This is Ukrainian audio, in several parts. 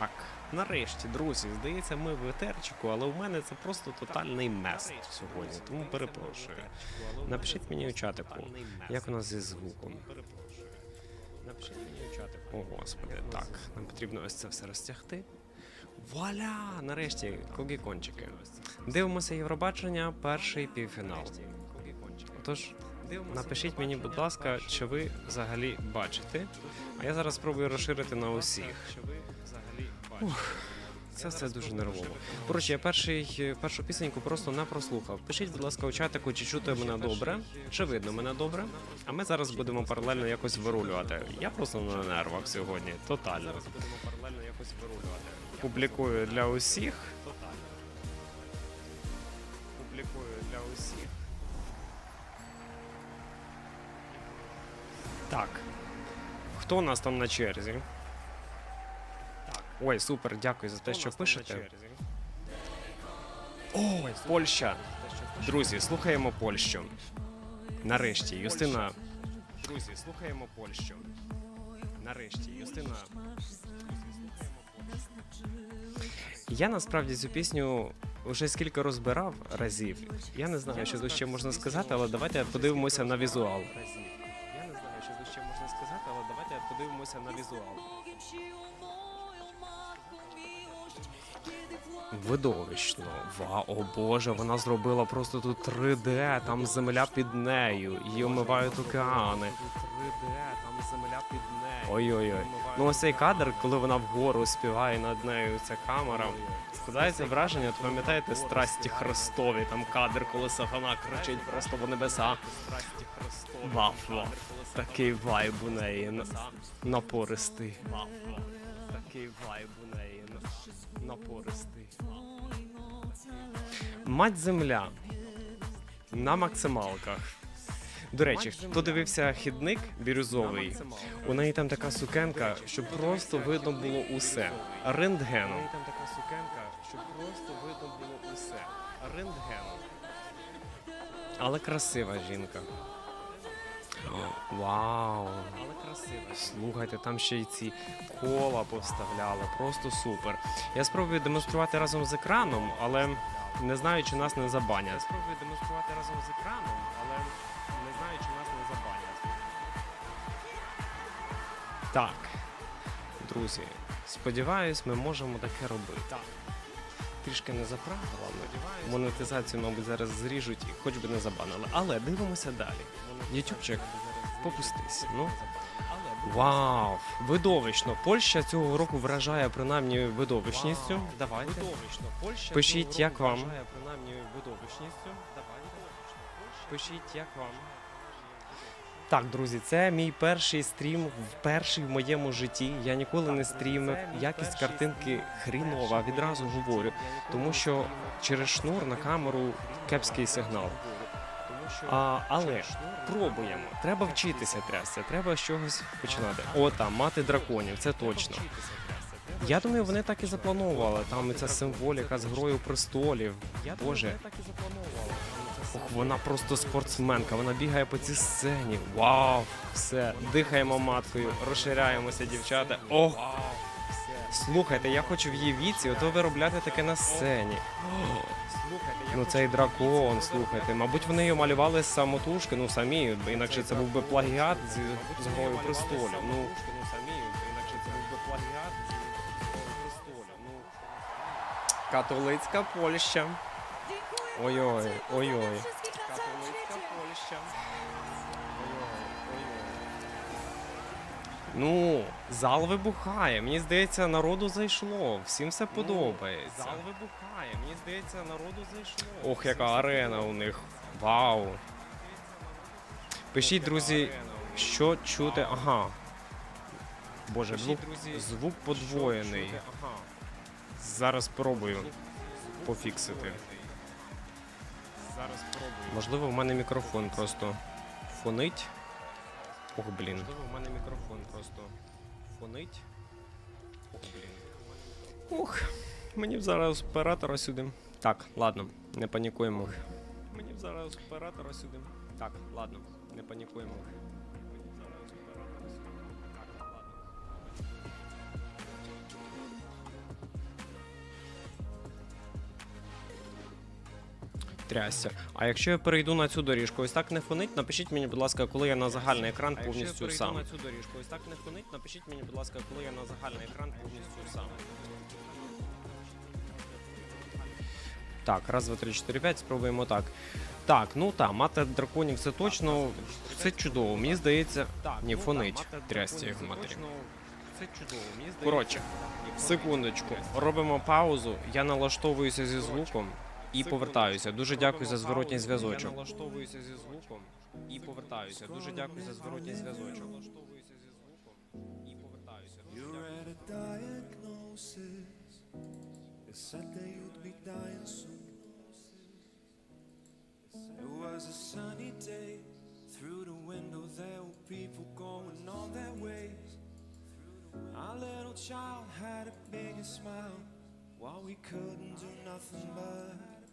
Так, нарешті, друзі, здається, ми в етерчику, але у мене це просто тотальний мест сьогодні, тому перепрошую. Напишіть мені у чатику, як у нас зі звуком. Напишіть мені у чатику. О, господи, так. Нам потрібно ось це все розтягти. Вуаля! Нарешті, когікончики. Дивимося Євробачення, перший півфінал. Тож, напишіть мені, будь ласка, чи ви взагалі бачите. А я зараз спробую розширити на усіх. Ух, це все дуже нервово. Коротше, я перший, першу пісеньку просто не прослухав. Пишіть, будь ласка, у чатику, чи чути мене добре, чи видно мене добре. А ми зараз будемо паралельно якось вирулювати. Я просто на нервах сьогодні, тотально. Публікую для усіх. Публікую для усіх. Так. Хто у нас там на черзі? Ой, супер, дякую за те, що пишете. О, Польща. Друзі, слухаємо Польщу. Нарешті, Юстина. Друзі, слухаємо Польщу. Нарешті, Юстина. Я насправді цю пісню вже скільки розбирав разів. Я не знаю, що тут ще можна сказати, але давайте подивимося на візуал. Видовищно. Ва, о боже, вона зробила просто тут 3D, там земля під нею, її омивають океани. 3D, там земля під нею. Ой-ой-ой. Ну ось цей кадр, коли вона вгору співає над нею ця камера. Складається враження, от пам'ятаєте страсті Христові, там кадр, коли сатана кричить просто в небеса. Вау. Такий вайб у неї на- напористий. Такий вайб у неї напористий. Мать земля на максималках. До речі, хто дивився хідник бірюзовий, у неї там така сукенка, щоб просто видно було усе. Рентгеном. Там така сукенка, щоб просто видно було усе. Рентгеном. Але красива жінка. Вау! Але красива. Слухайте, там ще й ці кола повставляли. Просто супер. Я спробую демонструвати разом з екраном, але не знаю, чи нас не забанять. Я спробую демонструвати разом з екраном, але не знаю, чи нас не забанять. Так, друзі, сподіваюсь, ми можемо таке робити. Так. Трішки не за правилами. Монетизацію, мабуть, зараз зріжуть і хоч би не забанили. Але дивимося далі. Ютубчик, попустись. Ну. Вау! Видовищно. Польща цього року вражає принаймні видовищністю. Давайте. Видовищно. Польща Пишіть, як вам. Вражає принаймні видовищністю. Давайте. Пишіть, як вам. Так, друзі, це мій перший стрім, перший в моєму житті. Я ніколи не стрімив. Якість картинки хрінова, відразу говорю. Тому що через шнур на камеру кепський сигнал. А, але пробуємо. Треба вчитися трясся, треба з чогось починати. О, там, мати драконів, це точно. Я думаю, вони так і запланували. Там і ця символіка з грою престолів. Боже. Ох, вона просто спортсменка, вона бігає по цій сцені. Вау! Все, дихаємо маткою, розширяємося, дівчата. Ох! Слухайте, я хочу в її віці, ото виробляти таке на сцені. Ну цей дракон, слухайте. Мабуть, вони його малювали з самотужки, ну самі, інакше це був би плагіат з, з грою престолів. Ну, інакше це грою престолів. Ну, католицька Польща. Ой-ой, ой-ой. Ну, зал вибухає. Мені здається, народу зайшло. Всім все подобається. Зал вибухає. Мені здається, народу зайшло. Ох, яка арена у них. Вау. Пишіть, друзі, що чути. Ага. Боже, звук, звук подвоєний. Зараз спробую пофіксити. Зараз спробую. Можливо, в мене мікрофон просто фонить. Ох, блін. Можливо, в мене мікрофон просто фонить. Ох, блін. Ух, мені б зараз оператора сюди. Так, ладно, не панікуємо. Мені б зараз оператора сюди. Так, ладно, не панікуємо. Трясся. А якщо я перейду на цю доріжку, ось так не фонить, напишіть мені, будь ласка, коли я на загальний екран повністю сам. на цю доріжку, ось так не фонить, напишіть мені, будь ласка, коли я на загальний екран повністю сам. Так, раз, два, три, чотири, п'ять, спробуємо так. Так, ну так, мати драконів це точно. Це чудово. Мені здається. Ні, фонить. Трясся його матері. Це чудово. Мені здається. Коротше, секундочку. Робимо паузу. Я налаштовуюся зі звуком і повертаюся. Дуже дякую за зворотній зв'язочок. Я налаштовуюся зі звуком і повертаюся. Дуже дякую за зворотній зв'язочок. Налаштовуюся зі звуком і повертаюся. It said that you'd be dying soon. It was a sunny day. Through the window, there were people going on their ways. Our little child had a big smile while we couldn't do nothing but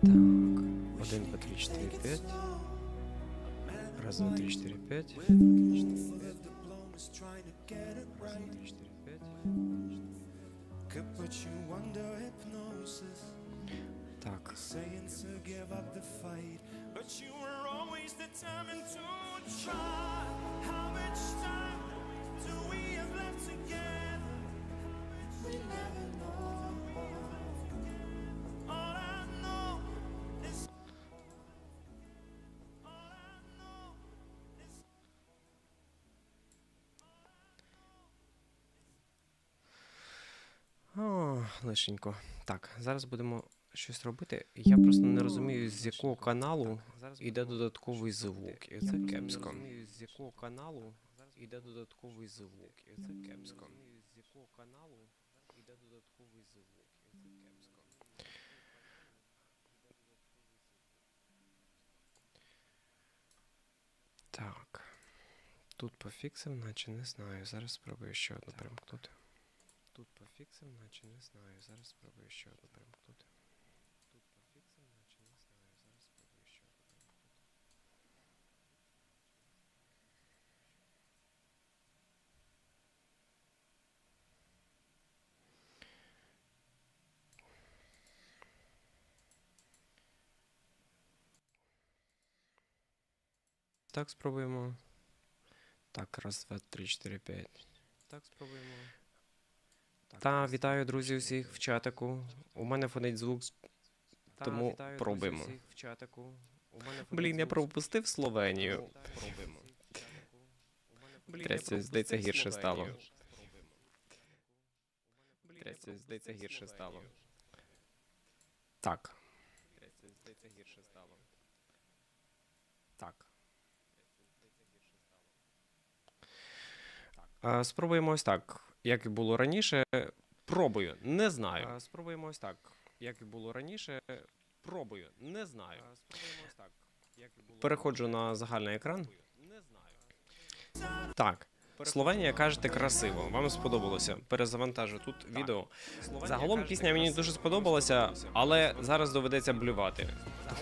Так, 1, 2, 3, 4, 5. Раз, два, три, четыре, пять. Раз, два, три, четыре, пять. Так. Лишенько. Так, зараз будемо щось робити. Я просто не розумію, з якого каналу йде додатковий звук. І це кепсько. З якого каналу йде додатковий звук. І це кепсько. З якого каналу йде додатковий звук. І це кепсько. Так. Тут пофіксив, наче не знаю. Зараз спробую ще одну перемкнути. Тут пофіксив, наче не знаю. Зараз спробую ще одну перемкнути. Тут пофіксив, наче не знаю. Зараз спробую ще одну перемкнути. Так, спробуємо. Так, раз, два, три, чотири, п'ять. Так, спробуємо. Та вітаю, друзі, усіх в чатику. У мене фонить звук, тому пробуємо. Блін, я пропустив Словенію. Трясся, здається, гірше стало. Трясся, здається, гірше стало. Так. Здається, гірше стало. Так. Спробуємо ось так. Як і було раніше, пробую, не знаю. Спробуємо ось так. Як і було раніше, пробую, не знаю. Спробуємо ось так. Як і було Переходжу на загальний екран. Не знаю. Так. Словенія кажете красиво. Вам сподобалося. Перезавантажу тут відео. Загалом пісня мені дуже сподобалася, але зараз доведеться блювати.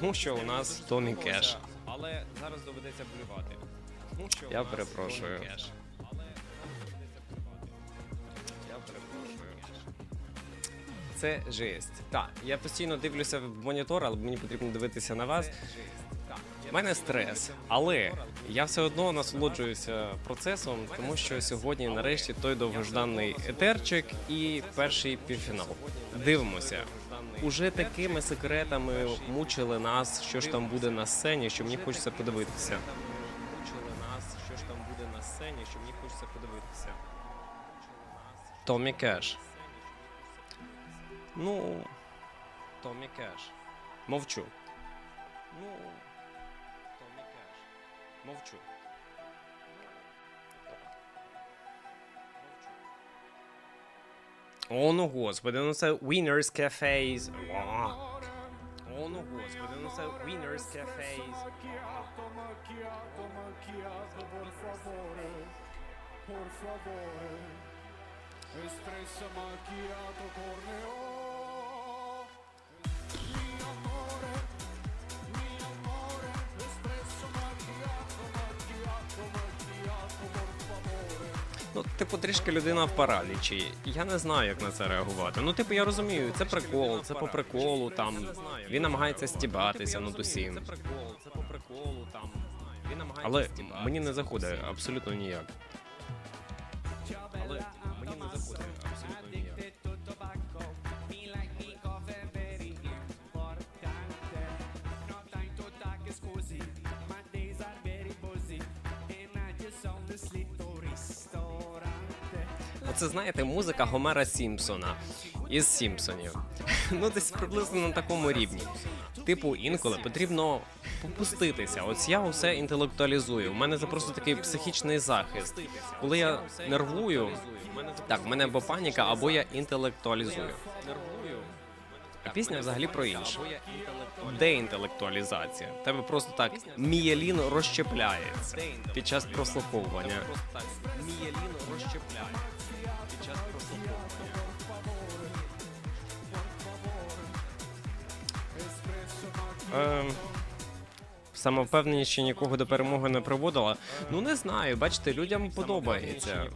Тому що у нас Томі Кеш. Але зараз доведеться блювати. Тому що я перепрошую. Це жесть. Так, я постійно дивлюся в монітор, але мені потрібно дивитися на вас. У мене стрес, але я все одно насолоджуюся процесом, тому що сьогодні, нарешті, той довгожданий етерчик і перший півфінал. Дивимося. Уже такими секретами мучили нас, що ж там буде на сцені, що мені хочеться подивитися. Мучили нас, що ж там буде на сцені, що мені хочеться подивитися. Томі Кеш. Ну, Томі Кеш. Мовчу. Ну, Томі Кеш. Мовчу. О, ну господи, ну це Winners Cafes. Ва. Ну господи, ну це Winners Cafes. Por favore. Espresso macchiato corneo. Ну, типу, трішки людина в паралічі. Я не знаю, як на це реагувати. Ну, типу, я розумію, це прикол, це по приколу, там він намагається стібатися над усім. Це по приколу, там він намагається Але мені не заходить абсолютно ніяк. Оце знаєте, музика Гомера Сімпсона із Сімпсонів. Ну, десь приблизно на такому рівні. Типу, інколи потрібно попуститися. Ось я усе інтелектуалізую. У мене це просто такий психічний захист. Коли я нервую, так, в мене або паніка, або я інтелектуалізую. Пісня взагалі про інше. Деінтелектуалізація. Тебе просто так мієлін розщепляється під час прослуховування. Мієлін розщепляється під час прослуховування. Ем, Самовпевненість нікого до перемоги не приводила. Ну не знаю, бачите, людям подобається.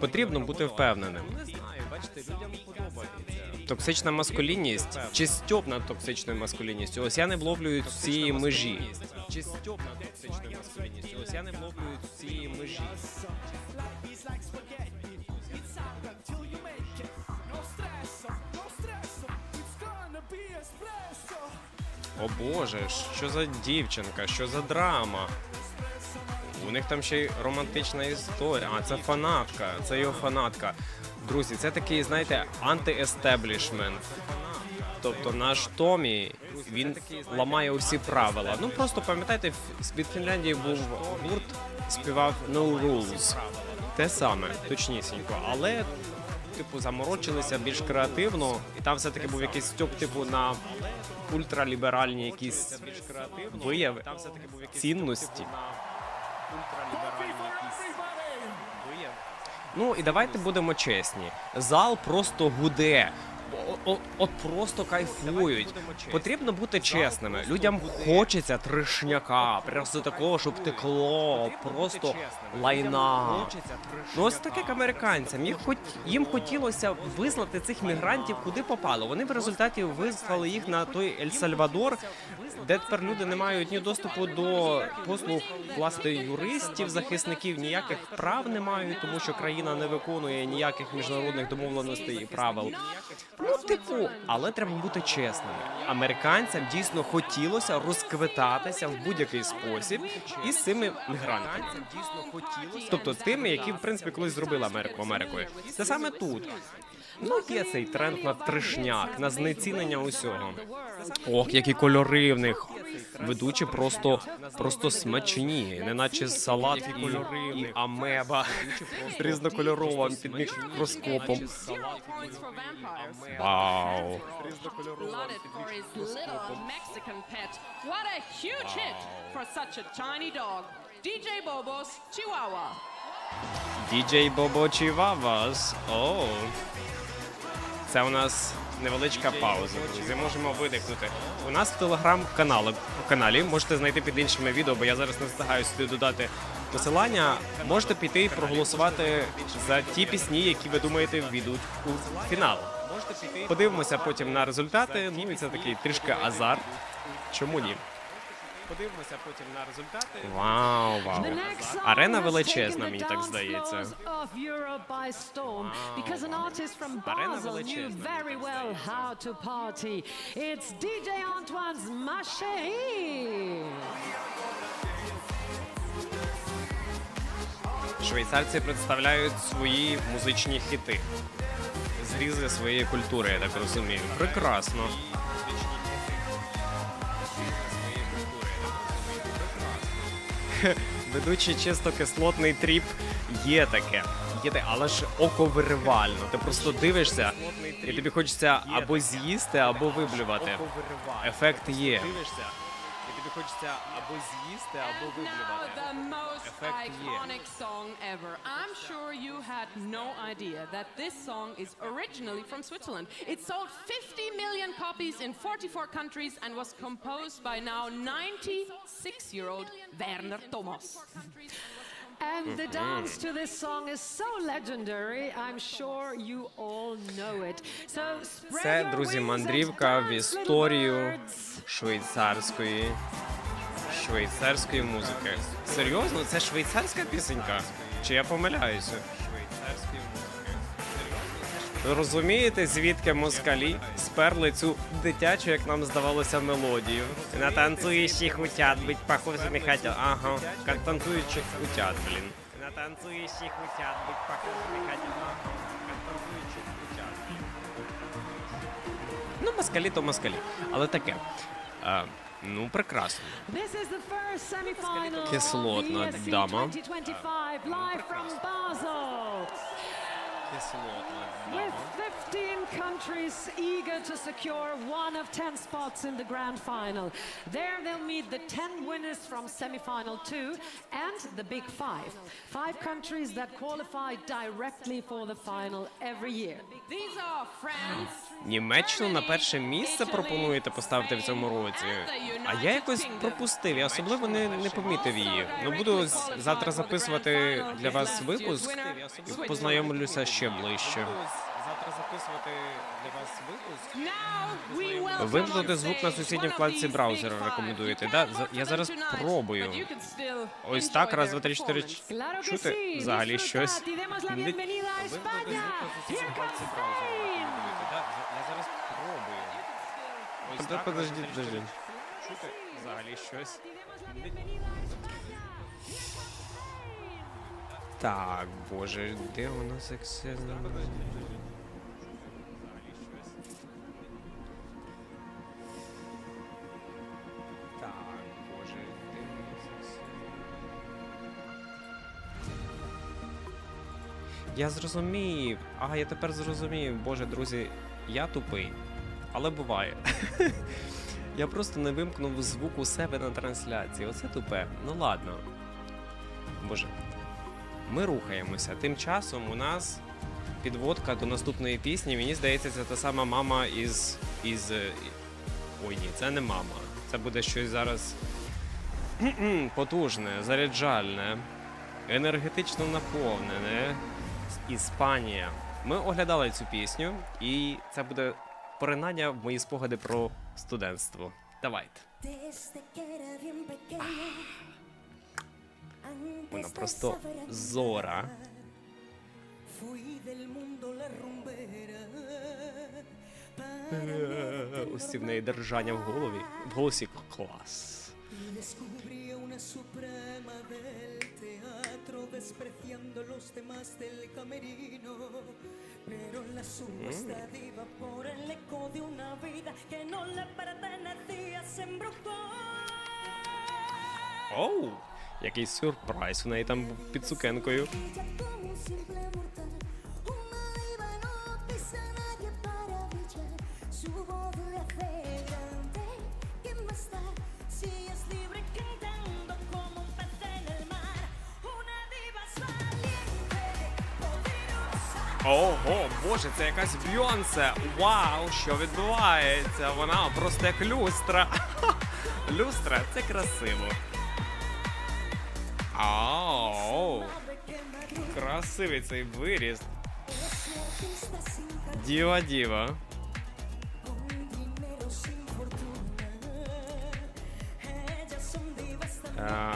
Потрібно бути впевненим. Не знаю, бачите, людям подобається. Токсична маскулінність чи стьоп над токсичною маскулінністю. Ось я не вловлюю цієї межі. Чи стьоп над токсичною маскулінністю. Ось я не вловлюю цієї межі. О Боже, що за дівчинка, що за драма? У них там ще й романтична історія. А це фанатка, це його фанатка. Друзі, це такий, знаєте, анти-естеблішмент. Тобто наш Томі він ламає усі правила. Ну просто пам'ятаєте, від Фінляндії був гурт, співав No Rules. Те саме, точнісінько. Але, типу, заморочилися більш креативно, і там все-таки був якийсь стьоп, типу, на ультраліберальні якісь вияви цінності. Ну і давайте будемо чесні. Зал просто гуде. О- о- От просто кайфують. Потрібно бути чесними. Людям хочеться трешняка, просто такого, щоб текло, просто лайна. Ну ось так як американцям. Їх хоч їм хотілося вислати цих мігрантів куди попало. Вони в результаті вислали їх на той Ель Сальвадор, де тепер люди не мають ні доступу до послуг власне юристів, захисників, ніяких прав не мають, тому що країна не виконує ніяких міжнародних домовленостей і правил. Ну, типу, але треба бути чесними. Американцям дійсно хотілося розквитатися в будь-який спосіб із цими мігрантами. Тобто тими, які в принципі колись зробили Америку Америкою. Це саме тут. Ну, є цей тренд на тришняк, на знецінення усього. Ох, які кольори в них. Ведучі просто просто смачні, неначе салат і, і амеба різнокольорова під мікроскопом. Вау. Lauded for his little Mexican pet. What a huge hit for such a tiny dog. DJ Bobo's Chihuahua. Діджей Бобо Чівавас. О. Це у нас невеличка пауза, друзі. Можемо видихнути. У нас в телеграм-каналі каналі можете знайти під іншими відео, бо я зараз не встигаю сюди додати посилання. Можете піти і проголосувати за ті пісні, які ви думаєте війдуть у фінал. Подивимося потім на результати. Ну і це такий трішки азарт. Чому ні? Подивимося потім на результати. Вау, вау. Арена величезна, мені так здається. from Арена величезна, very well how to party. It's DJ Antoine's Macherie. Швейцарці представляють свої музичні хіти. Зрізи своєї культури, я так розумію. Прекрасно. Ведучий чисто кислотний тріп є таке. офігіти, але ж оковиривально. Ти просто дивишся, і тобі хочеться або з'їсти, або виблювати. Ефект є. Дивишся, і тобі хочеться або з'їсти, або And now the most Ефект є. iconic song ever. I'm sure you had no idea that this song is originally from Switzerland. It sold 50 million copies in 44 countries and was composed by now 96-year-old Werner Thomas. And the dance to this song is so legendary, I'm sure you all know it. So Це, друзі, мандрівка в історію швейцарської швейцарської музики. Серйозно, це швейцарська пісенька? Чи я помиляюся? Розумієте, звідки москалі сперли цю дитячу, як нам здавалося, мелодію? На танцюючих утят бить похоже не хотят. Ага, як танцюючих утят, блін. На танцюючих утят бить похоже не хотят. Ага, як танцюючих утят. Ну, москалі то москалі. Але таке. А, ну, прекрасно. Кислотна дама. 2025 live from Basel. With 15 countries eager to secure one of 10 spots in the grand final. There they'll meet the 10 winners from semi-final 2 and the big five. Five countries that qualify directly for the final every year. These are France, Німеччину на перше місце пропонуєте поставити в цьому році. А я якось пропустив, я особливо не, не помітив її. Ну буду завтра записувати для вас випуск і познайомлюся ще ближче. We welcome Вимкнути звук на сусідній вкладці браузера рекомендуєте, да? я зараз пробую. Ось так, раз, два, три, чотири. Чути взагалі щось. Вимкнути звук на сусідній вкладці браузера рекомендуєте, да? Я зараз пробую. Ось так, Подожди, раз, два, три, подожди. чотири. Чути взагалі щось. Так, боже, де у нас Excel? Я зрозумів. А, я тепер зрозумів. Боже, друзі, я тупий. Але буває. Я просто не вимкнув звук у себе на трансляції. Оце тупе. Ну ладно. Боже, ми рухаємося. Тим часом у нас підводка до наступної пісні. Мені здається, це та сама мама із. із. е, Ой, ні, це не мама. Це буде щось зараз потужне, заряджальне, енергетично наповнене. Іспанія. Ми оглядали цю пісню, і це буде поринання в мої спогади про студентство. Давайте. Вона de просто зора. Е, Ось в неї держання в голові. В голосі клас. y descubrí a una suprema del teatro, despreciando los demás del camerino. Pero la supuesta diva por el eco de una vida que no le pertenecía se embrujó. Оу! Який сюрприз у неї там був під сукенкою. Ого, боже, це якась Бьонсе! Вау, що відбувається? Вона просто як люстра. Люстра, це красиво. Ау! Красавица и вырез. Дива-дива. А,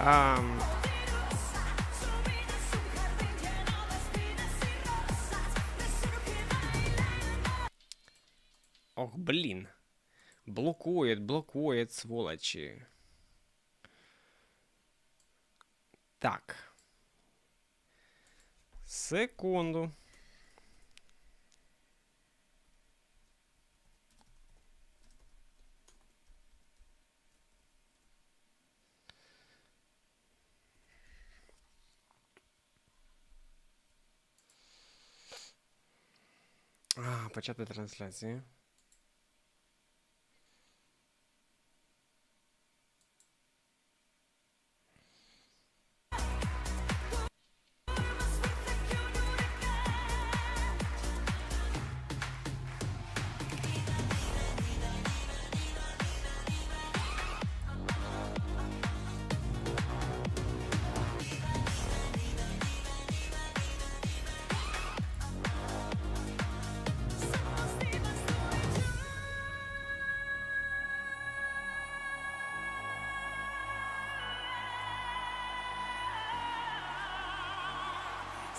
А, Ох, блин. Блокует, блокует, сволочи. Так. Секунду. А,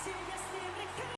Yes, yes, yes,